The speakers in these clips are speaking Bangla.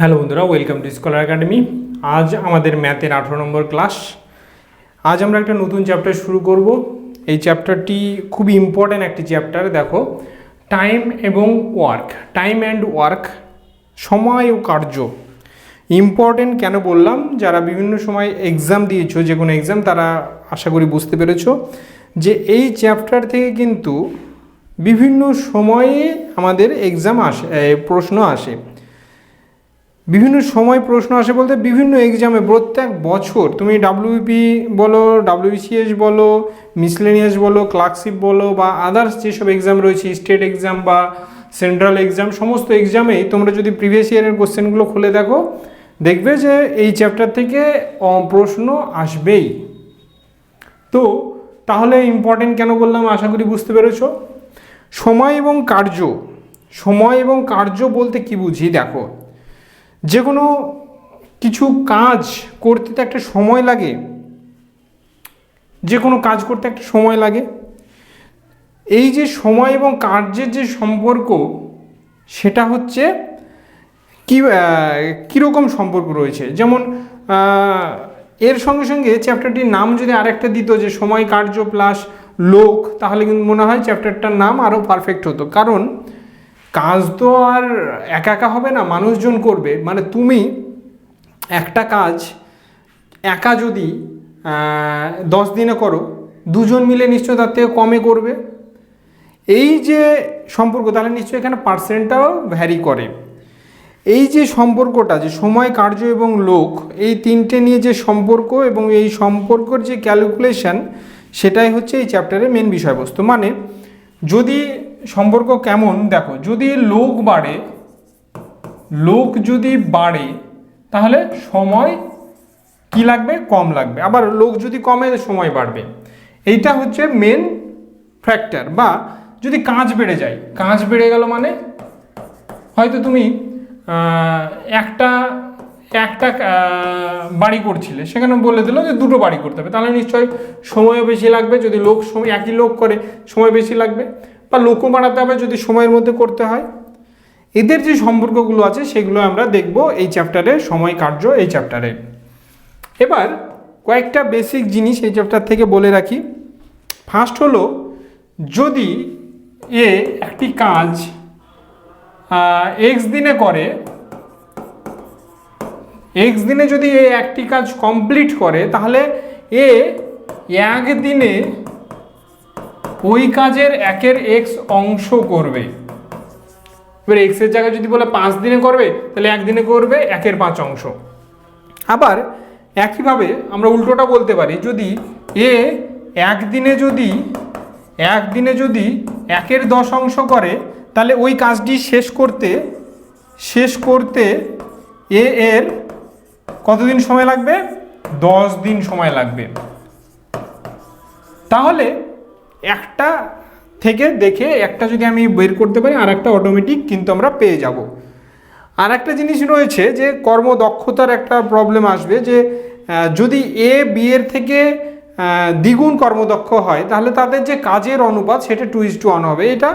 হ্যালো বন্ধুরা ওয়েলকাম টু স্কলার একাডেমি আজ আমাদের ম্যাথের আঠেরো নম্বর ক্লাস আজ আমরা একটা নতুন চ্যাপ্টার শুরু করব। এই চ্যাপ্টারটি খুবই ইম্পর্ট্যান্ট একটি চ্যাপ্টার দেখো। টাইম এবং ওয়ার্ক টাইম অ্যান্ড ওয়ার্ক সময় ও কার্য। ইম্পর্টেন্ট কেন বললাম? যারা বিভিন্ন সময় এক্সাম দিয়েছ, যে কোনো এক্সাম তারা আশা করি বুঝতে পেরেছ যে এই চ্যাপ্টার থেকে কিন্তু বিভিন্ন সময়ে আমাদের এক্সাম আসে প্রশ্ন আসে। বিভিন্ন সময় প্রশ্ন আসে বলতে বিভিন্ন এক্সামে প্রত্যেক বছর তুমি ডাব্লিউপি বলো ডাব্লিউবিসিএস বলো মিসলেনিয়াস বলো ক্লার্কশিপ বলো বা আদার্স যেসব এক্সাম রয়েছে স্টেট এক্সাম বা সেন্ট্রাল এক্সাম সমস্ত এক্সামেই তোমরা যদি প্রিভিয়াস ইয়ারের কোশ্চেনগুলো খুলে দেখো, দেখবে যে এই চ্যাপ্টার থেকে প্রশ্ন আসবেই। তো, তাহলে ইম্পর্টেন্ট কেন বললাম? আশা করি বুঝতে পেরেছ। সময় এবং কার্য। সময় এবং কার্য বলতে কি বুঝি? দেখো যে কোনো কিছু কাজ করতে তো একটা সময় লাগে। যে কোনো কাজ করতে একটা সময় লাগে। এই যে সময় এবং কার্যের যে সম্পর্ক, সেটা হচ্ছে কি কীরকম সম্পর্ক রয়েছে? যেমন এর সঙ্গে সঙ্গে চ্যাপ্টারটির নাম যদি আরেকটা দিত যে সময়, কার্য প্লাস লোক, তাহলে কিন্তু মনে হয় চ্যাপ্টারটার নাম আরও পারফেক্ট হতো। কারণ কাজ তো আর একা একা হবে না, মানুষজন করবে। মানে তুমি একটা কাজ একা যদি দশ দিনে করো, দুজন মিলে নিশ্চয় তার থেকে কমে করবে। এই যে সম্পর্ক, তাহলে নিশ্চয়ই এখানে পার্সেন্টটাও ভ্যারি করে। এই যে সম্পর্কটা, যে সময়, কার্য এবং লোক, এই তিনটে নিয়ে যে সম্পর্ক এবং এই সম্পর্কর যে ক্যালকুলেশন সেটাই হচ্ছে এই চ্যাপ্টারের মেন বিষয়বস্তু। মানে যদি সম্পর্ক কেমন? দেখো, যদি লোক বাড়ে, লোক যদি বাড়ে, তাহলে সময় কি লাগবে? কম লাগবে। আবার লোক যদি কমে, সময় বাড়বে। এইটা হচ্ছে মেন ফ্যাক্টর বা যদি কাজ বেড়ে যায়, কাজ বেড়ে গেল মানে? হয়তো তুমি একটা একটা বাড়ি করছিলে, সেখানে বলে দিল যে দুটো বাড়ি করতে হবে। তাহলে নিশ্চয়ই সময়ও বেশি লাগবে। যদি লোক সময় একই লোক করে, সময় বেশি লাগবে। বা লোকও বাড়াতে হবে যদি সময়ের মধ্যে করতে হয়। এদের যে সম্পর্কগুলো আছে সেগুলো আমরা দেখব এই চ্যাপ্টারে সময় কার্য এই চ্যাপ্টারে এবার কয়েকটা বেসিক জিনিস এই চ্যাপ্টার থেকে বলে রাখি। ফার্স্ট হলো, যদি এ একটি কাজ এক্স দিনে করে এক্স দিনে যদি এ একটি কাজ কমপ্লিট করে, তাহলে এ এক দিনে ওই কাজের একের এক্স অংশ করবে। এবার এক্সের জায়গায় যদি বলে পাঁচ দিনে করবে, তাহলে একদিনে করবে একের পাঁচ অংশ। আবার একইভাবে আমরা উল্টোটা বলতে পারি, যদি এ একদিনে যদি একদিনে যদি একের দশ অংশ করে, তাহলে ওই কাজটি শেষ করতে শেষ করতে এ এর কতদিন সময় লাগবে? দশ দিন সময় লাগবে। তাহলে একটা থেকে দেখে একটা যদি আমি বের করতে পারি আর একটা অটোমেটিক কিন্তু আমরা পেয়ে যাব। আর একটা জিনিস রয়েছে যে কর্মদক্ষতার একটা প্রবলেম আসবে যে যদি এ বি এর থেকে দ্বিগুণ কর্মদক্ষ হয়, তাহলে তাদের যে কাজের অনুপাত সেটা টু ইজ টু ওয়ান হবে। এটা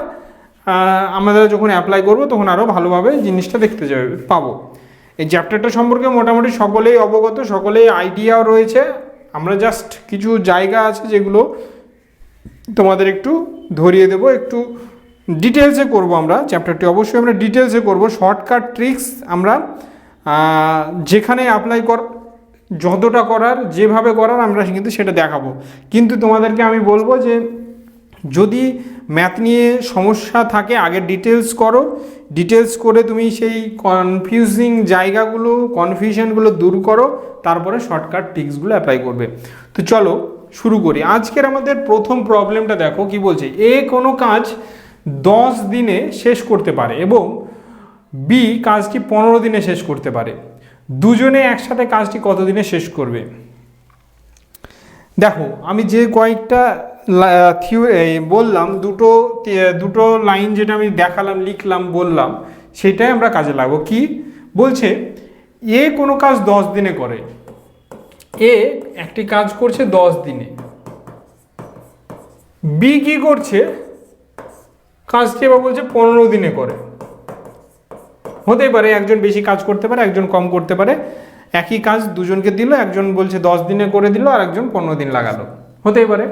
আমরা যখন অ্যাপ্লাই করব, তখন আরও ভালোভাবে জিনিসটা দেখতে যাবে, পাবো। এই চ্যাপ্টারটা সম্পর্কে মোটামুটি সকলেই অবগত, সকলেই আইডিয়াও রয়েছে। আমরা জাস্ট কিছু জায়গা আছে যেগুলো তোমাদের একটু ধরিয়ে দেবো, একটু ডিটেলসে করব আমরা চ্যাপ্টারটি অবশ্যই আমরা ডিটেলসে করব শর্টকাট ট্রিক্স আমরা যেখানে অ্যাপ্লাই কর, যতটা করার, যেভাবে করার আমরা কিন্তু সেটা দেখাবো। কিন্তু তোমাদেরকে আমি বলব যে, যদি ম্যাথ নিয়ে সমস্যা থাকে, আগে ডিটেলস করো। ডিটেলস করে তুমি সেই কনফিউজিং জায়গাগুলো কনফিউশনগুলো দূর করো, তারপরে শর্টকাট ট্রিক্সগুলো অ্যাপ্লাই করবে। তো চলো শুরু করি। আজকের আমাদের প্রথম প্রবলেমটা দেখো কি বলছে। এ কোনো কাজ দশ দিনে শেষ করতে পারে এবং বি কাজটি পনেরো দিনে শেষ করতে পারে। দুজনে একসাথে কাজটি কত দিনে শেষ করবে? দেখো, আমি যে কয়েকটা বললাম, দুটো দুটো লাইন যেটা আমি দেখালাম, লিখলাম, বললাম, সেটাই আমরা কাজে লাগবো। কি? বলছে, এ কোনো কাজ দশ দিনে করে এ একটি কাজ করছে দশ দিনে। বি কি করছে? কাজটি এবার বলছে পনেরো দিনে করে। হতেই পারে একজন বেশি কাজ করতে পারে, একজন কম করতে পারে। একই কাজ দুজনকে দিল, একজন বলছে দশ দিনে করে দিল, আর একজন পনেরো দিন লাগালো। হতেই পারে।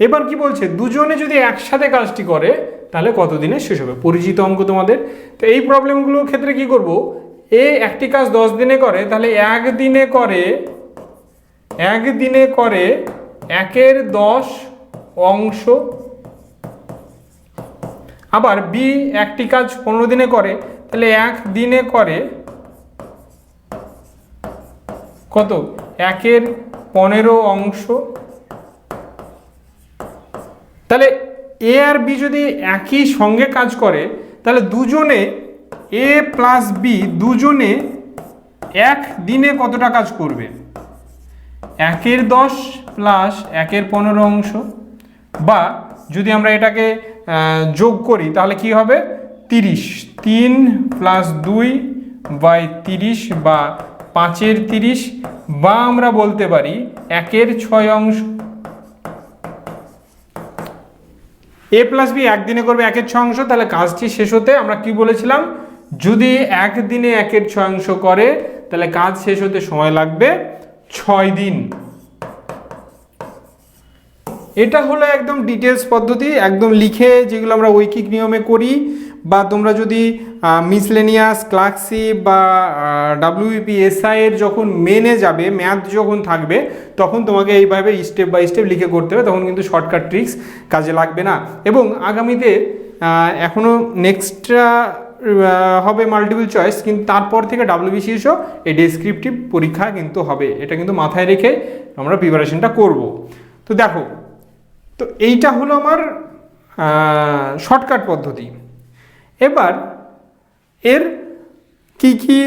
এবার কি বলছে? দুজনে যদি একসাথে কাজটি করে, তাহলে কত দিনে শেষ হবে? পরিচিত অঙ্ক তোমাদের। তো এই প্রবলেমগুলোর ক্ষেত্রে কি করব? এ একটি কাজ দশ দিনে করে, তাহলে এক দিনে করে এক দিনে করে একের দশ অংশ। আবার বি একটি কাজ পনেরো দিনে করে, তাহলে এক দিনে করে কত? একের পনেরো অংশ। তাহলে এ আর বি যদি একই সঙ্গে কাজ করে, তাহলে দুজনে এ প্লাস বি দুজনে এক দিনে কতটা কাজ করবে? একের দশ প্লাস একের পনেরো অংশ। বা যদি আমরা এটাকে যোগ করি, তাহলে কি হবে? তিরিশ। তিন প্লাস দুই বাই তিরিশ বা পাঁচের তিরিশ বা আমরা বলতে পারি একের ছয় অংশ। এ প্লাস বি একদিনে করবে একের ছয় অংশ, তাহলে কাজটি শেষ হতে আমরা কি বলেছিলাম? যদি একদিনে একের ছয় অংশ করে, তাহলে কাজ শেষ হতে সময় লাগবে ছয় দিন। এটা হলো একদম ডিটেলস পদ্ধতি, একদম লিখে যেগুলো আমরা ঐকিক নিয়মে করি, বা তোমরা যদি মিসলেনিয়াস ক্লাক্সি বা ডাব্লিউপি এসআই এর যখন মেনে যাবে ম্যাথ যখন থাকবে, তখন তোমাকে এইভাবে স্টেপ বাই স্টেপ লিখে করতে হবে, তখন কিন্তু শর্টকাট ট্রিক্স কাজে লাগবে না। এবং আগামীতে এখনও নেক্সটটা হবে মাল্টিপল চয়েস কিন্তু তারপর থেকে ডাব্লিউবিসিএসও এই ডেসক্রিপটিভ পরীক্ষা কিন্তু হবে। এটা কিন্তু মাথায় রেখে আমরা প্রিপারেশনটা করব। তো দেখো, তো এইটা হলো আমার শর্টকাট পদ্ধতি। এবার, এর কি কি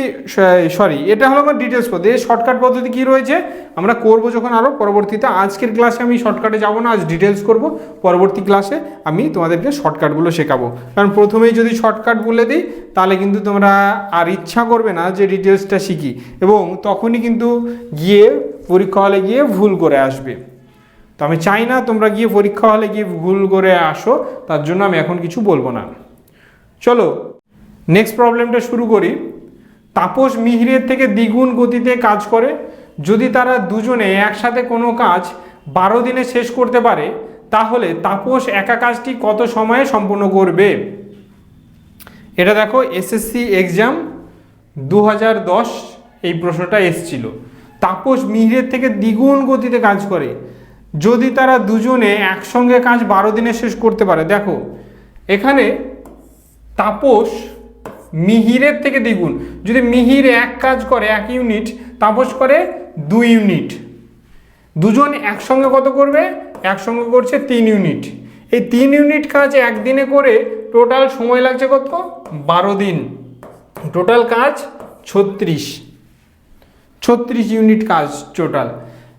সরি এটা হলো আমার ডিটেলস পদ্ধতি এই শর্টকাট পদ্ধতি কি রয়েছে? আমরা করব যখন আরও পরবর্তীতে আজকের ক্লাসে আমি শর্টকাটে যাব না, আজ ডিটেলস করব, পরবর্তী ক্লাসে আমি তোমাদেরকে শর্টকাটগুলো শেখাবো। কারণ প্রথমেই যদি শর্টকাট বলে দিই, তাহলে কিন্তু তোমরা আর ইচ্ছা করবে না যে ডিটেলসটা শিখি। এবং তখনই কিন্তু গিয়ে পরীক্ষা হলে গিয়ে ভুল করে আসবে। তো আমি চাই না তোমরা গিয়ে পরীক্ষা হলে গিয়ে ভুল করে আসো, তার জন্য আমি এখন কিছু বলব না। চলো নেক্সট প্রবলেমটা শুরু করি। তাপস মিহিরের থেকে দ্বিগুণ গতিতে কাজ করে। যদি তারা দুজনে একসাথে কোনো কাজ বারো দিনে শেষ করতে পারে, তাহলে তাপস একা কাজটি কত সময়ে সম্পূর্ণ করবে? এটা দেখো এসএসসি এক্সাম দু হাজার দশ এই প্রশ্নটা এসছিল। তাপস মিহিরের থেকে দ্বিগুণ গতিতে কাজ করে। যদি তারা দুজনে একসঙ্গে কাজ বারো দিনে শেষ করতে পারে, দেখো, এখানে তাপস মিহিরের থেকে দ্বিগুণ। যদি মিহির এক কাজ করে, এক ইউনিট, তাপস করে দুই ইউনিট। দুজন একসঙ্গে কত করবে? একসঙ্গে করছে তিন ইউনিট। এই তিন ইউনিট কাজ একদিনে করে টোটাল সময় লাগছে কত? বারো দিন। টোটাল কাজ ছত্রিশ। ছত্রিশ ইউনিট কাজ টোটাল।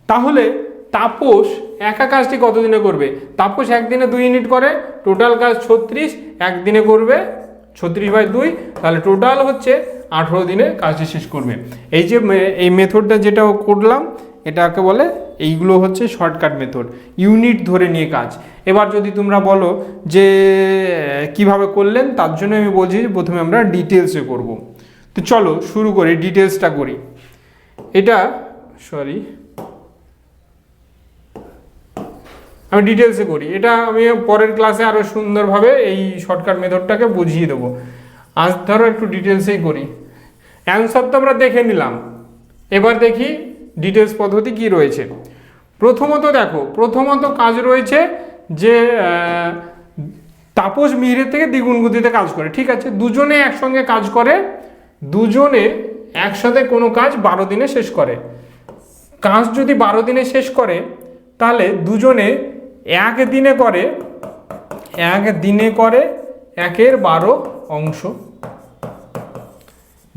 তাহলে তাপস একা কাজটি কতদিনে করবে? তাপস একদিনে দুই ইউনিট করে, টোটাল কাজ ছত্রিশ, একদিনে করবে ছত্রিশ বাই দুই, তাহলে টোটাল হচ্ছে আঠেরো দিনে কাজটি শেষ করবে। এই যে এই মেথডটা যেটা করলাম, এটাকে বলে এইগুলো হচ্ছে শর্টকাট মেথড ইউনিট ধরে নিয়ে কাজ। এবার যদি তোমরা বলো যে, কীভাবে করলেন, তার জন্য আমি বলছি প্রথমে আমরা ডিটেলসে করব। তো চলো শুরু করি ডিটেলসটা করি। এটা সরি আমি ডিটেলসে করি। এটা আমি পরের ক্লাসে আরও সুন্দরভাবে এই শর্টকাট মেথডটাকে বুঝিয়ে দেবো। আজ ধরো একটু ডিটেলসেই করি। অ্যান্সার তো আমরা দেখে নিলাম। এবার দেখি ডিটেলস পদ্ধতি কি রয়েছে। প্রথমত দেখো, প্রথমত কাজ রয়েছে যে তাপস মিহিরের থেকে দ্বিগুণ গতিতে কাজ করে। ঠিক আছে? দুজনে একসঙ্গে কাজ করে, দুজনে একসাথে কোনো কাজ বারো দিনে শেষ করে। কাজ যদি বারো দিনে শেষ করে, তাহলে দুজনে এক দিনে করে, এক দিনে করে একের বারো অংশ।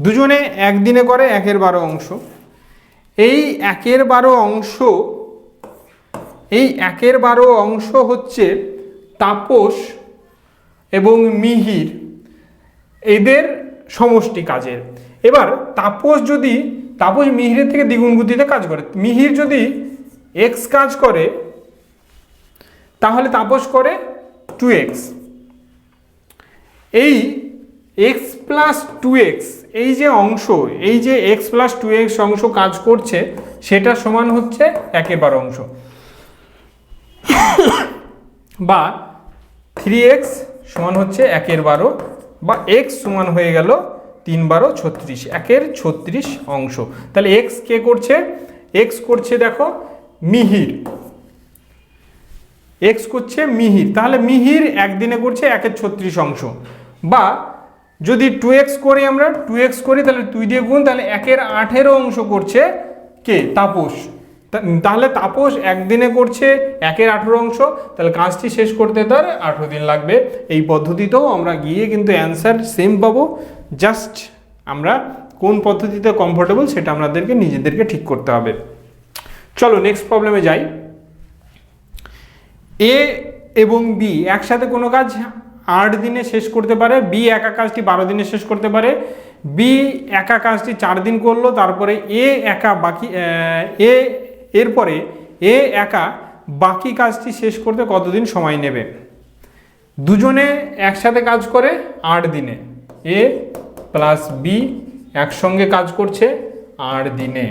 দুজনে একদিনে করে একের বারো অংশ। এই একের বারো অংশ, এই একের বারো অংশ হচ্ছে তাপস এবং মিহির। এদের সমষ্টি কাজের। এবার তাপস যদি, তাপস মিহিরের থেকে দ্বিগুণ গতিতে কাজ করে। মিহির যদি এক্স কাজ করে তাহলে তাপস করে টু এক্স এই এক্স প্লাস টু এক্স এই যে অংশ, এই যে এক্স প্লাস টু এক্স অংশ কাজ করছে, সেটা সমান হচ্ছে একের বারো অংশ। বা থ্রি এক্স সমান হচ্ছে একের বারো, বা এক্স সমান হয়ে গেল তিন বারো ছত্রিশ, একের ছত্রিশ অংশ। তাহলে এক্স কে করছে? এক্স করছে দেখো মিহির। এক্স করছে মিহির, তাহলে মিহির একদিনে করছে একের ছত্রিশ অংশ। বা যদি টু এক্স করি আমরা টু এক্স করি, তাহলে দুই দিয়ে গুণ, তাহলে একের আঠেরো অংশ করছে কে? তাপস। তাহলে তাপস একদিনে করছে একের আঠেরো অংশ, তাহলে কাজটি শেষ করতে তার আঠেরো দিন লাগবে। এই পদ্ধতিতেও আমরা গিয়ে কিন্তু অ্যান্সার সেম পাবো। জাস্ট আমরা কোন পদ্ধতিতে কমফোর্টেবল সেটা আমাদেরকে নিজেদেরকে ঠিক করতে হবে। চলো নেক্সট প্রবলেমে যাই। এ এবং বি একসাথে কোনো কাজ আট দিনে শেষ করতে পারে বি একা কাজটি বারো দিনে শেষ করতে পারে বি একা কাজটি চার দিন করল, তারপরে এ একা বাকি, এ এরপরে এ একা বাকি কাজটি শেষ করতে কতদিন সময় নেবে? দুজনে একসাথে কাজ করে আট দিনে এ প্লাস বি একসঙ্গে কাজ করছে আট দিনে।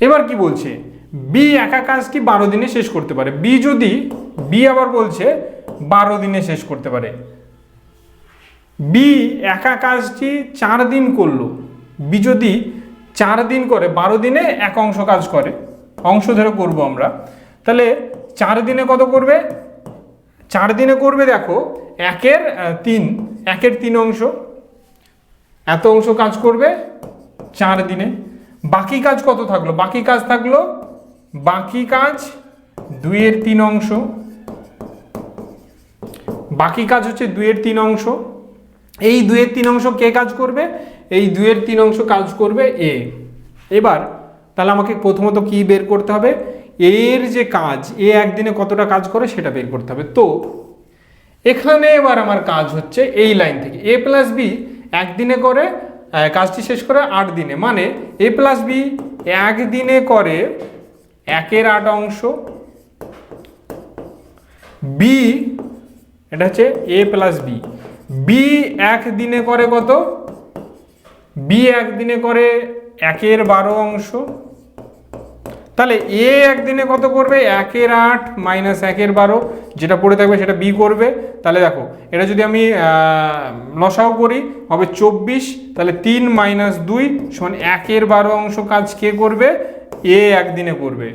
এবার কি বলছে? বি একা কাজটি বারো দিনে শেষ করতে পারে? বি যদি, বি আবার বলছে বারো দিনে শেষ করতে পারে। বি একা কাজটি চার দিন করল। বি যদি চার দিন করে, বারো দিনে এক অংশ কাজ করে, অংশ ধরে করব আমরা। তাহলে চার দিনে কত করবে? চার দিনে করবে দেখো, একের তিন একের তিন অংশ। এত অংশ কাজ করবে চার দিনে। বাকি কাজ কত থাকল? বাকি কাজ থাকল বাকি কাজ দুইয়ের তিন অংশ। বাকি কাজ হচ্ছে দুইয়ের তিন অংশ। এই দুইয়ের তিন অংশ কে কাজ করবে? এই দুইয়ের তিন অংশ কাজ করবে এ। এবার তাহলে আমাকে প্রথমত কি বের করতে হবে? এর যে কাজ, এ একদিনে কতটা কাজ করে সেটা বের করতে হবে। তো, এখানে এবার আমার কাজ হচ্ছে এই লাইন থেকে। এ প্লাস বি একদিনে করে কাজটি শেষ করে আট দিনে। মানে এ প্লাস বি একদিনে করে একের আট অংশ। বি এটা হচ্ছে এ প্লাস বি বি একদিনে করে কত? বি একদিনে করে একের বারো অংশ। তাহলে এ একদিনে কত করবে? একের আট মাইনাস একের বারো। যেটা পড়ে থাকবে সেটা বি করবে। তাহলে দেখো, এটা যদি আমি লসাও করি, হবে চব্বিশ। তাহলে তিন মাইনাস দুই সমান একের বারো অংশ কাজ কে করবে? এ একদিনে করবে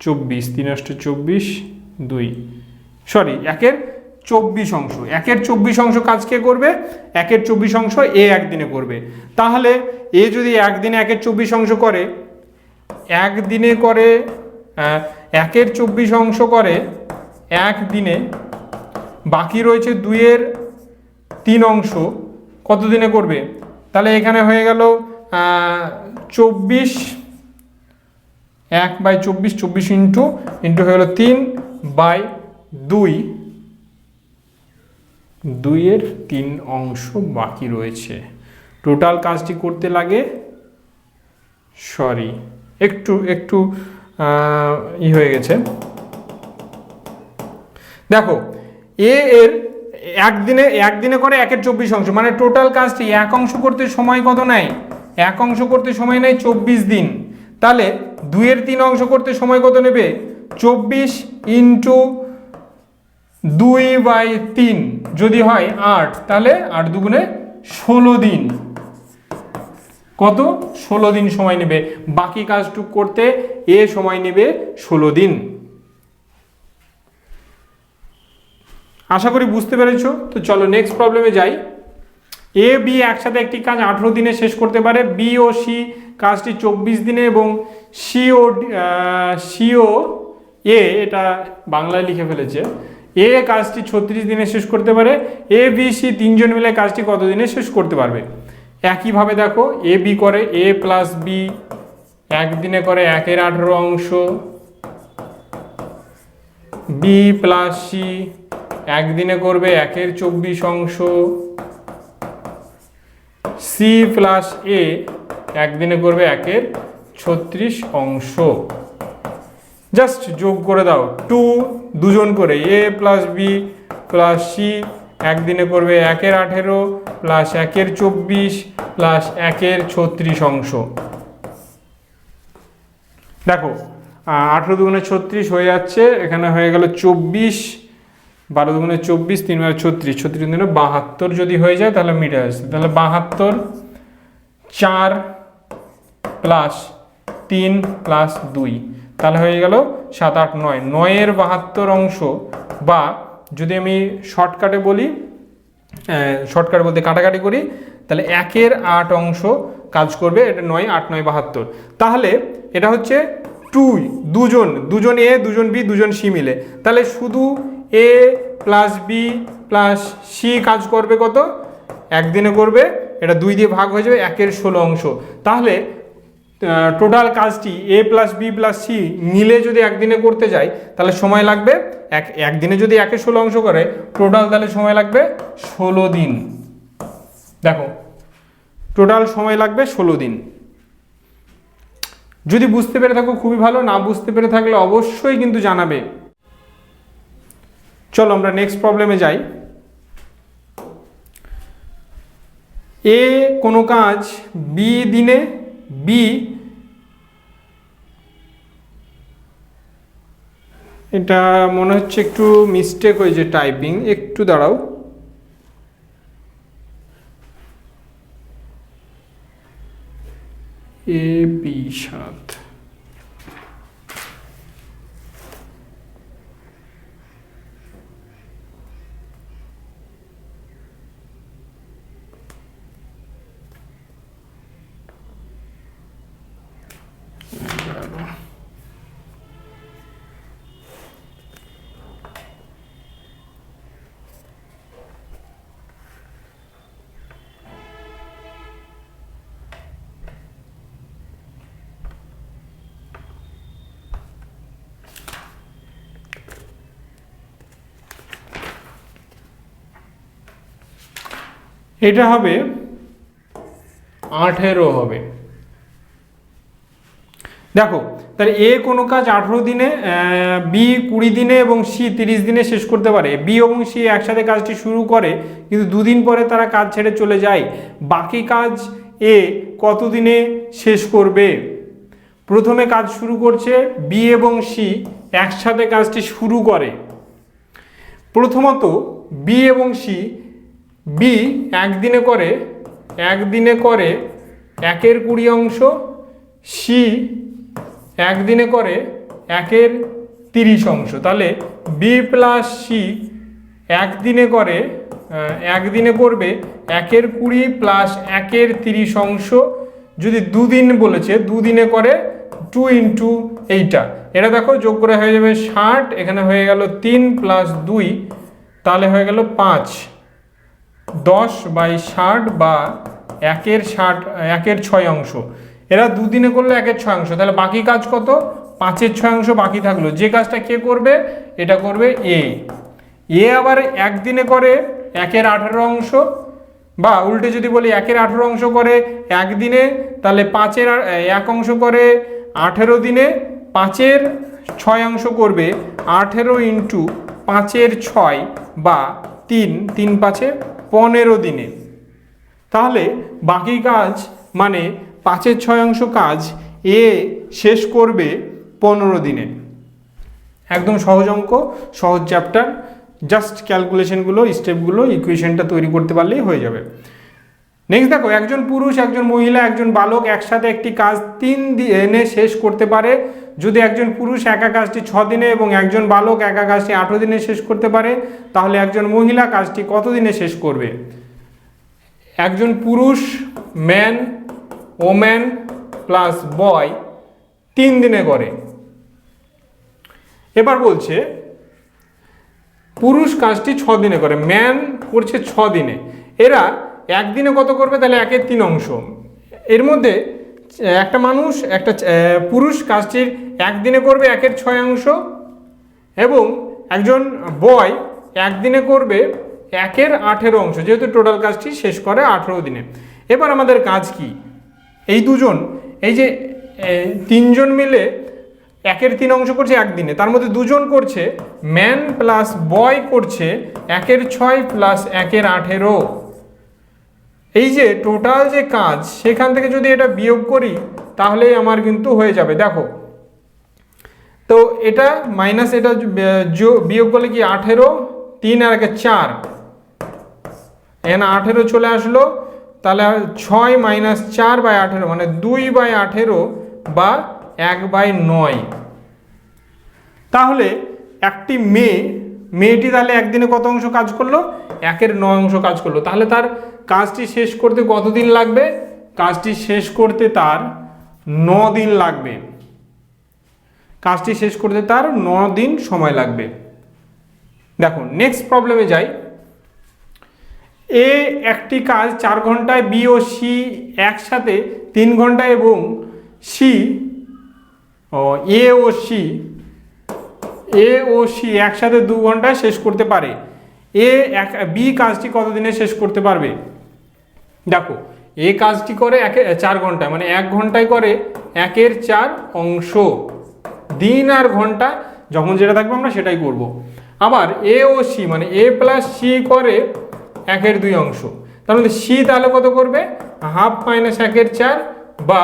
চব্বিশ তিন অষ্ট চব্বিশ দুই। সরি একের চব্বিশ অংশ। একের চব্বিশ অংশ কাজ কে করবে? একের চব্বিশ অংশ এ একদিনে করবে। তাহলে এ যদি একদিনে একের চব্বিশ অংশ করে একদিনে করে আহ, একের চব্বিশ অংশ করে একদিনে বাকি রয়েছে দুইয়ের তিন অংশ কত দিনে করবে? তাহলে এখানে হয়ে গেল চব্বিশ, এক বাই চব্বিশ চব্বিশ ইন্টু ইন্টু হয়ে গেলো তিন বাই দুই। দুইয়ের তিন অংশ বাকি রয়েছে। টোটাল কাজটি করতে লাগে সরি একটু একটু ই হয়ে গেছে। দেখো, এ এর একদিনে একদিনে করে একের চব্বিশ অংশ মানে টোটাল কাজটি এক অংশ করতে সময় কত নেয়? এক অংশ করতে সময় নেয় চব্বিশ দিন। তাহলে দুইয়ের তিন অংশ করতে সময় কত নেবে? চব্বিশ ইন্টু দুই বাই তিন। যদি হয় আট, তাহলে আট দুগুণে ষোলো দিন। কত? ষোলো দিন সময় নেবে। বাকি কাজটুক করতে এ সময় নেবে ষোলো দিন। আশা করি বুঝতে পেরেছ। তো চলো নেক্সট প্রবলেমে যাই। এ বি একসাথে একটি কাজ আঠেরো দিনে শেষ করতে পারে বি ও সি কাজটি চব্বিশ দিনে এবং সি ও সি ও এ এটা বাংলায় লিখে ফেলেছে এ কাজটি ছত্রিশ দিনে শেষ করতে পারে এ বি সি তিনজন মিলে কাজটি কত দিনে শেষ করতে পারবে? একইভাবে দেখো এ বি করে এ প্লাস বি একদিনে করে একের আঠেরো অংশ বি প্লাস সি একদিনে করবে একের চব্বিশ অংশ সি প্লাস এ একদিনে করবে একের ছত্রিশ অংশ। জাস্ট যোগ করে দাও টু দুজন করে A plus B plus C একদিনে করবে একের আঠেরো প্লাস একের চব্বিশ প্লাস একের ছত্রিশ অংশ। দেখো আঠেরো দুগুণে ছত্রিশ হয়ে যাচ্ছে, এখানে হয়ে গেল চব্বিশ বারো দুগুণে চব্বিশ, তিন বারো ছত্রিশ। ছত্রিশ দিনে বাহাত্তর যদি হয়ে যায়, তাহলে মিটে আসছে তাহলে বাহাত্তর চার প্লাস তিন প্লাস দুই। তাহলে হয়ে গেল সাত, আট, নয়। নয়ের বাহাত্তর অংশ বা যদি আমি শর্টকাটে বলি শর্টকাট বলতে কাটাকাটি করি, তাহলে একের আট অংশ কাজ করবে, এটা নয়, আট, নয়, বাহাত্তর। তাহলে এটা হচ্ছে টু দুজন। দুজন এ, দুজন বি, দুজন সি মিলে। তাহলে শুধু A plus B plus C কাজ করবে কত? একদিনে করবে, এটা দুই দিয়ে ভাগ হয়ে যাবে একের ষোলো অংশ। তাহলে টোটাল কাজটি A plus B plus C মিলে যদি একদিনে করতে যাই, তাহলে সময় লাগবে এক, একদিনে যদি একে ষোলো অংশ করে টোটাল তাহলে সময় লাগবে ষোলো দিন। দেখো টোটাল সময় লাগবে ষোলো দিন। যদি বুঝতে পেরে থাকো, খুবই ভালো, না বুঝতে পেরে থাকলে অবশ্যই কিন্তু জানাবে। চলো আমরা নেক্সট প্রবলেমে যাই। এ কোনো কাজ বি দিনে বি এটা মনে হচ্ছে একটু মিস্টেক হয়েছে টাইপিং একটু দাঁড়াও। এ বি সাত। এটা হবে আঠেরো হবে। দেখো, তাহলে এ কোনো কাজ আঠেরো দিনে বি কুড়ি দিনে এবং সি তিরিশ দিনে শেষ করতে পারে। বি এবং সি একসাথে কাজটি শুরু করে, কিন্তু দুদিন পরে তারা কাজ ছেড়ে চলে যায়। বাকি কাজ এ কত দিনে শেষ করবে? প্রথমে কাজ শুরু করছে বি এবং সি একসাথে কাজটি শুরু করে। প্রথমত বি এবং সি বি একদিনে করে একদিনে করে, একের কুড়ি অংশ সি একদিনে করে একের তিরিশ অংশ। তাহলে বি প্লাস সি একদিনে করে একদিনে করবে একের কুড়ি প্লাস একের তিরিশ অংশ। যদি দুদিন বলেছে, দুদিনে করে টু ইন্টু এইটা এটা দেখো, যোগ করে হয়ে যাবে ষাট, এখানে হয়ে গেল তিন প্লাস দুই, তাহলে হয়ে গেল পাঁচ। দশ বাই ষাট বা একের ষাট, একের ছয় অংশ। এরা দুদিনে করলে একের ছয় অংশ। তাহলে বাকি কাজ কত? পাঁচের ছয় অংশ বাকি থাকল। যে কাজটা কে করবে? এটা করবে এ। এ আবার একদিনে করে একের আঠেরো অংশ বা উল্টে যদি বলি একের আঠেরো অংশ করে একদিনে, তাহলে পাঁচের এক অংশ করে আঠেরো দিনে পাঁচের ছয় অংশ করবে। আঠেরো ইন্টু পাঁচের ছয় বা তিন তিন পাঁচে পনেরো দিনে। তাহলে বাকি কাজ মানে পাঁচের ছয় অংশ কাজ এ শেষ করবে পনেরো দিনে। একদম সহজ অঙ্ক, সহজ চ্যাপ্টার জাস্ট ক্যালকুলেশনগুলো স্টেপগুলো ইকুয়েশনটা তৈরি করতে পারলেই হয়ে যাবে। নেক্সট দেখো, একজন পুরুষ, একজন মহিলা, একজন বালক একসাথে একটি কাজ তিন দিনে শেষ করতে পারে। যদি একজন পুরুষ একা কাজটি ছ দিনে এবং একজন বালক একা কাজটি আঠেরো দিনে শেষ করতে পারে, তাহলে একজন মহিলা কাজটি কত দিনে শেষ করবে? একজন পুরুষ ম্যান ওম্যান প্লাস বয় তিন দিনে করে। এবার বলছে, পুরুষ কাজটি ছ দিনে করে, ম্যান করছে ছ দিনে। এরা একদিনে কত করবে? তাহলে একের তিন অংশ। এর মধ্যে একটা মানুষ, একটা পুরুষ কাজটির একদিনে করবে একের ছয় অংশ এবং একজন বয় একদিনে করবে একের আঠেরো অংশ। যেহেতু টোটাল কাজটি শেষ করে আঠেরো দিনে। এবার আমাদের কাজ কি? এই দুজন, এই যে তিনজন মিলে একের তিন অংশ করছে একদিনে, তার মধ্যে দুজন করছে ম্যান প্লাস বয় করছে একের ছয় প্লাস একের আঠেরো। এই যে টোটাল যে কাজ, সেখান থেকে যদি এটা বিয়োগ করি, তাহলেই আমার কিন্তু হয়ে যাবে, দেখো। তো এটা মাইনাস এটা বিয়োগ করলে কি আঠেরো, তিন আর একে চার। এখানে আঠেরো চলে আসলো তাহলে ছয় মাইনাস চার বাই আঠেরো মানে দুই বাই আঠেরো বা এক বাই নয়। তাহলে একটি মেয়ে, মেয়েটি তাহলে একদিনে কত অংশ কাজ করল? একের নয় অংশ কাজ করল। তাহলে তার কাজটি শেষ করতে কতদিন লাগবে? কাজটি শেষ করতে তার ন দিন লাগবে। কাজটি শেষ করতে তার ন দিন সময় লাগবে। দেখো নেক্সট প্রবলেমে যাই। এ একটি কাজ চার ঘন্টায়, বি ও সি একসাথে তিন ঘন্টায় এবং সি, ও, এ ও সি, এ ও সি একসাথে দু ঘন্টায় শেষ করতে পারে। এ এক, বি কাজটি কতদিনে শেষ করতে পারবে? দেখো, এ কাজটি করে একে, চার ঘন্টায় মানে এক ঘন্টায় করে একের চার অংশ। দিন আর ঘণ্টা, যখন যেটা থাকবে আমরা সেটাই করব। আবার এ ও সি মানে এ প্লাস সি করে একের দুই অংশ। তাহলে সি তাহলে কত করবে? হাফ মাইনাস একের চার বা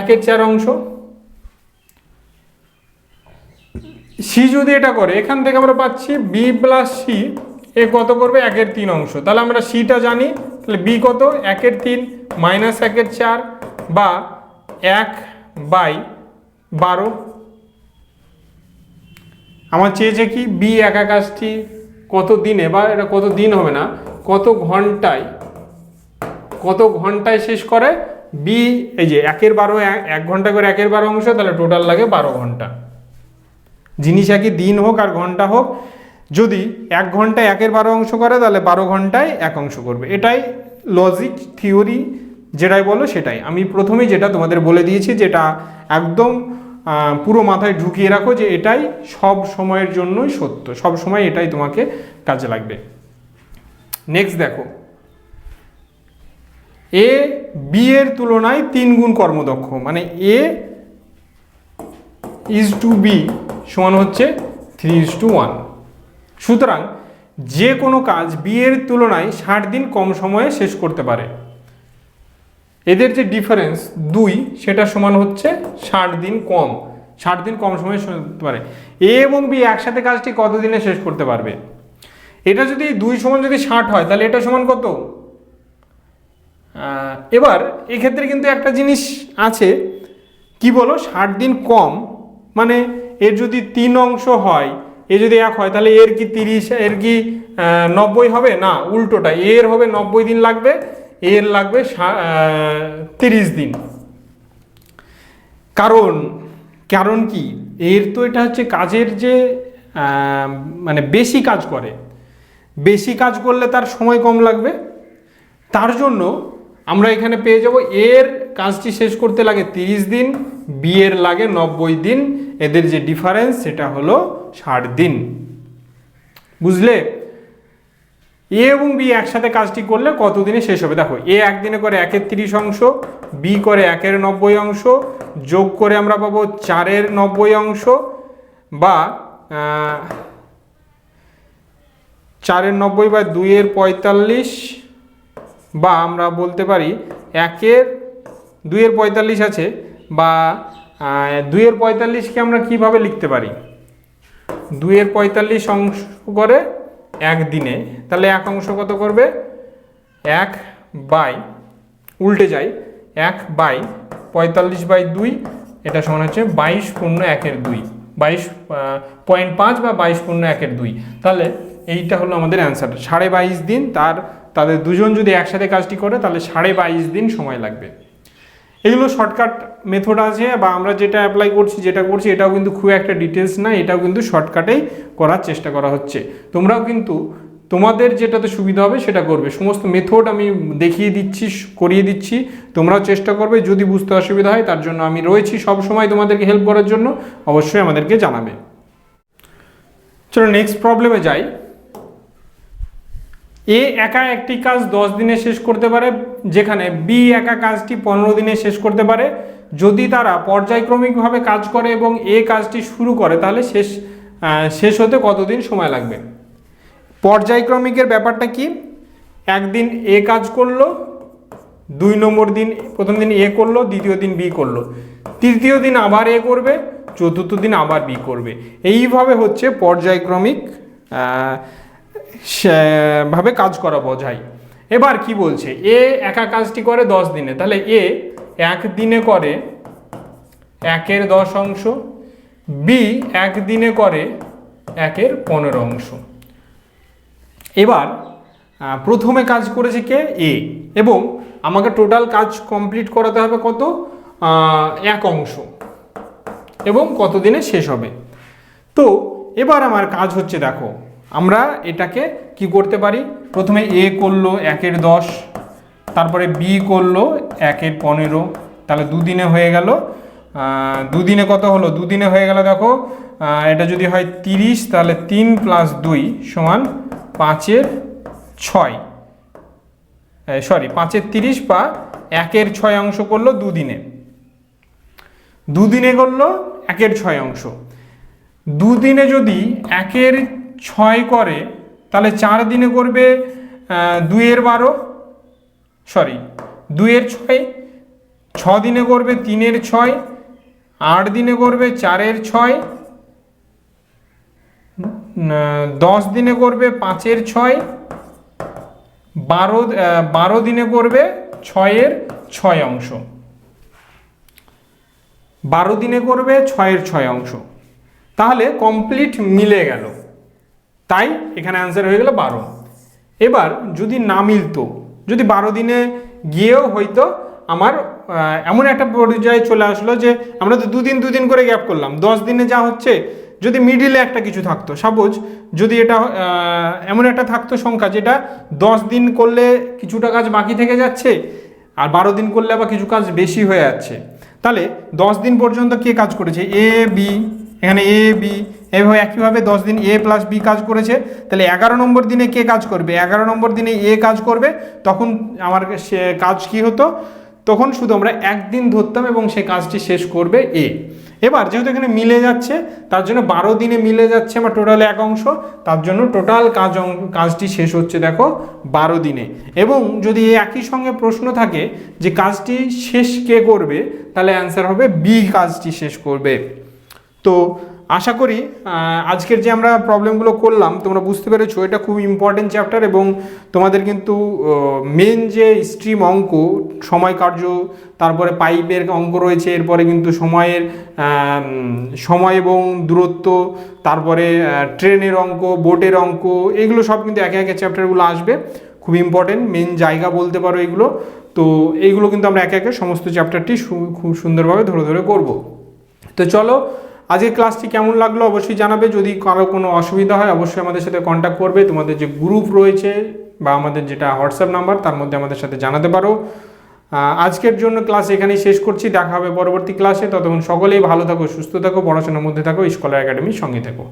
একের চার অংশ। সি যদি এটা করে, এখান থেকে আমরা পাচ্ছি বি প্লাস সি এ কত করবে? একের তিন অংশ। তাহলে আমরা সিটা জানি, তাহলে বি কত? একের তিন মাইনাস একের চার বা এক বাই বারো। আমার চেয়েছে কি? বি একা কাজটি কত দিনে? বা এটা কত দিন হবে না? কত ঘন্টায় কত ঘন্টায় শেষ করে? বি এই যে একের বারো, এক- ঘণ্টা করে একের বারো অংশ, তাহলে টোটাল লাগে বারো ঘণ্টা। জিনিস একই দিন হোক আর ঘণ্টা হোক, যদি এক ঘন্টায় একের বারো অংশ করে, তাহলে বারো ঘন্টায় এক অংশ করবে। এটাই লজিক থিওরি যেটাই বলো সেটাই। আমি প্রথমেই যেটা তোমাদের বলে দিয়েছি, যেটা একদম পুরো মাথায় ঢুকিয়ে রাখো যে এটাই সব সময়ের জন্যই সত্য। সব সময় এটাই তোমাকে কাজে লাগবে। নেক্সট দেখো। এ বি এর তুলনায় তিন গুণ কর্মদক্ষ মানে এ ইজ টু বি সমান হচ্ছে থ্রি ইজ টু ওয়ান সুতরাং যে কোনো কাজ বি এর তুলনায় ষাট দিন কম সময়ে শেষ করতে পারে। এদের যে ডিফারেন্স দুই, সেটা সমান হচ্ছে ষাট দিন কম। ষাট দিন কম সময়ে শেষ করতে পারে। এ এবং বি একসাথে কাজটি কত দিনে শেষ করতে পারবে? এটা যদি দুই সমান যদি ষাট হয়, তাহলে এটা সমান কত? এবার এক্ষেত্রে কিন্তু একটা জিনিস আছে, কি বলো? ষাট দিন কম মানে এর যদি তিন অংশ হয়, এ যদি এক হয়, তাহলে এর কি তিরিশ, এর কি নব্বই হবে? না, উল্টোটা, এর হবে নব্বই দিন লাগবে, এর লাগবে তিরিশ দিন। কারণ কারণ কি? এর তো এটা হচ্ছে কাজের যে মানে বেশি কাজ করে। বেশি কাজ করলে তার সময় কম লাগবে। তার জন্য আমরা এখানে পেয়ে যাব এর কাজটি শেষ করতে লাগে তিরিশ দিন, বি এর লাগে নব্বই দিন। এদের যে ডিফারেন্স সেটা হলো ষাট দিন। বুঝলে? এ এবং বি একসাথে কাজটি করলে কত দিনে শেষ হবে? দেখো, এ একদিনে করে একের তিরিশ অংশ, বি করে একের নব্বই অংশ, যোগ করে আমরা পাবো চারের নব্বই অংশ বা চারের নব্বই বা দুইয়ের পঁয়তাল্লিশ বা আমরা বলতে পারি একের দুইয়ের পঁয়তাল্লিশ আছে বা দুইয়ের পঁয়তাল্লিশকে আমরা কীভাবে লিখতে পারি? দুইয়ের পঁয়তাল্লিশ অংশ করে এক দিনে, তাহলে এক অংশ কত করবে? এক বাই, উল্টে যায় এক বাই পঁয়তাল্লিশ বাই দুই, এটা সমান হচ্ছে বাইশ পূর্ণ একের দুই, বাইশ পয়েন্ট পাঁচ বা বাইশ পূর্ণ একের দুই। তাহলে এইটা হলো আমাদের অ্যান্সার সাড়ে বাইশ দিন তার, তাদের দুজন যদি একসাথে কাজটি করে, তাহলে সাড়ে বাইশ দিন সময় লাগবে। এগুলো শর্টকাট মেথড আছে বা আমরা যেটা অ্যাপ্লাই করছি, যেটা করছি, এটাও কিন্তু খুব একটা ডিটেলস না, এটাও কিন্তু শর্টকাটেই করার চেষ্টা করা হচ্ছে। তোমরাও কিন্তু তোমাদের যেটাতে সুবিধা হবে সেটা করবে। সমস্ত মেথড আমি দেখিয়ে দিচ্ছি, করিয়ে দিচ্ছি, তোমরাও চেষ্টা করবে। যদি বুঝতে অসুবিধা হয়, তার জন্য আমি রয়েছি সব সময় তোমাদেরকে হেল্প করার জন্য, অবশ্যই আমাদেরকে জানাবে। চলো নেক্সট প্রবলেমে যাই। এ একা একটি কাজ দশ দিনে শেষ করতে পারে, যেখানে বি একা কাজটি পনেরো দিনে শেষ করতে পারে। যদি তারা পর্যায়ক্রমিকভাবে কাজ করে এবং এ কাজটি শুরু করে, তাহলে শেষ শেষ হতে কতদিন সময় লাগবে? পর্যায়ক্রমিকের ব্যাপারটা কি? একদিন এ কাজ করল, দুই নম্বর দিন, প্রথম দিন এ করল, দ্বিতীয় দিন বি করল। তৃতীয় দিন আবার এ করবে, চতুর্থ দিন আবার বি করবে। এইভাবে হচ্ছে পর্যায়ক্রমিক ভাবে কাজ করা বোঝায়। এবার কি বলছে? এ একা কাজটি করে দশ দিনে। তাহলে এ এক দিনে করে একের দশ অংশ, বি এক দিনে করে একের পনেরো অংশ। এবার প্রথমে কাজ করেছে কে? এ। এবং আমাকে টোটাল কাজ কমপ্লিট করাতে হবে কত? এক অংশ। এবং কত দিনে শেষ হবে? তো, এবার আমার কাজ হচ্ছে দেখো আমরা এটাকে কি করতে পারি? প্রথমে এ করল একের দশ, তারপরে বি করল একের পনেরো, তাহলে দুদিনে হয়ে গেল দুদিনে কত হলো? দুদিনে হয়ে গেল দেখো এটা যদি হয় তিরিশ, তাহলে তিন প্লাস দুই সমান পাঁচের ছয়। সরি পাঁচের তিরিশ বা একের ছয় অংশ করল দুদিনে। দুদিনে করল একের ছয় অংশ। দুদিনে যদি একের ছয় করে, তাহলে চার দিনে করবে দুইয়ের বারো সরি দুইয়ের ছয়, ছ দিনে করবে তিনের ছয়, আট দিনে করবে চারের ছয় দশ দিনে করবে পাঁচের ছয়, বারো বারো দিনে করবে ছয়ের ছয় অংশ। বারো দিনে করবে ছয়ের ছয় অংশ। তাহলে কমপ্লিট মিলে গেল। তাই এখানে অ্যান্সার হয়ে গেল বারো। এবার যদি না মিলতো, যদি বারো দিনে গিয়েও হয়তো আমার এমন একটা পর্যায়ে চলে আসলো যে আমরা তো দুদিন দুদিন করে গ্যাপ করলাম। দশ দিনে যা হচ্ছে, যদি মিডিলে একটা কিছু থাকতো সাপোজ যদি এটা এমন একটা থাকতো সংখ্যা যেটা দশ দিন করলে কিছুটা কাজ বাকি থেকে যাচ্ছে, আর বারো দিন করলে আবার কিছু কাজ বেশি হয়ে যাচ্ছে। তাহলে দশ দিন পর্যন্ত কে কাজ করেছে? এ বি এখানে এ বি এভাবে একইভাবে দশ দিন এ প্লাস বি কাজ করেছে, তাহলে এগারো নম্বর দিনে কে কাজ করবে? এগারো নম্বর দিনে এ কাজ করবে, তখন আমার সে কাজ কি হতো? তখন শুধু আমরা একদিন ধরতাম এবং সে কাজটি শেষ করবে এ এবার যেহেতু এখানে মিলে যাচ্ছে, তার জন্য বারো দিনে মিলে যাচ্ছে আমার টোটাল এক অংশ, তার জন্য টোটাল কাজ কাজটি শেষ হচ্ছে দেখো বারো দিনে। এবং যদি একই সঙ্গে প্রশ্ন থাকে যে কাজটি শেষ কে করবে, তাহলে অ্যান্সার হবে বি কাজটি শেষ করবে। তো আশা করি আজকের যে আমরা প্রবলেমগুলো করলাম, তোমরা বুঝতে পেরেছ, এটা খুব ইম্পর্টেন্ট চ্যাপ্টার এবং তোমাদের কিন্তু মেন যে স্ট্রিম অঙ্ক, সময় কার্য, তারপরে পাইপের অঙ্ক রয়েছে, এরপরে কিন্তু সময়ের সময় এবং দূরত্ব, তারপরে ট্রেনের অঙ্ক, বোটের অঙ্ক, এগুলো সব কিন্তু একে একে চ্যাপ্টারগুলো আসবে। খুব ইম্পর্টেন্ট মেন জায়গা বলতে পারো এগুলো। তো এইগুলো কিন্তু আমরা একে একে সমস্ত চ্যাপ্টারটি খুব সুন্দরভাবে ধরে ধরে করব। তো চলো আজকের ক্লাসটি কেমন লাগল অবশ্যই জানাবে। যদি কারও কোনো অসুবিধা হয়, অবশ্যই আমাদের সাথে কন্ট্যাক্ট করবে। তোমাদের যে গ্রুপ রয়েছে বা আমাদের যেটা হোয়াটসঅ্যাপ নাম্বার তার মধ্যে আমাদের সাথে জানাতে পারো। আজকের জন্য ক্লাস এখানেই শেষ করছি। দেখা হবে পরবর্তী ক্লাসে ততক্ষণ সকলেই ভালো থাকো, সুস্থ থাকো, পড়াশোনার মধ্যে থাকো স্কলার একাডেমির সঙ্গে থাকো।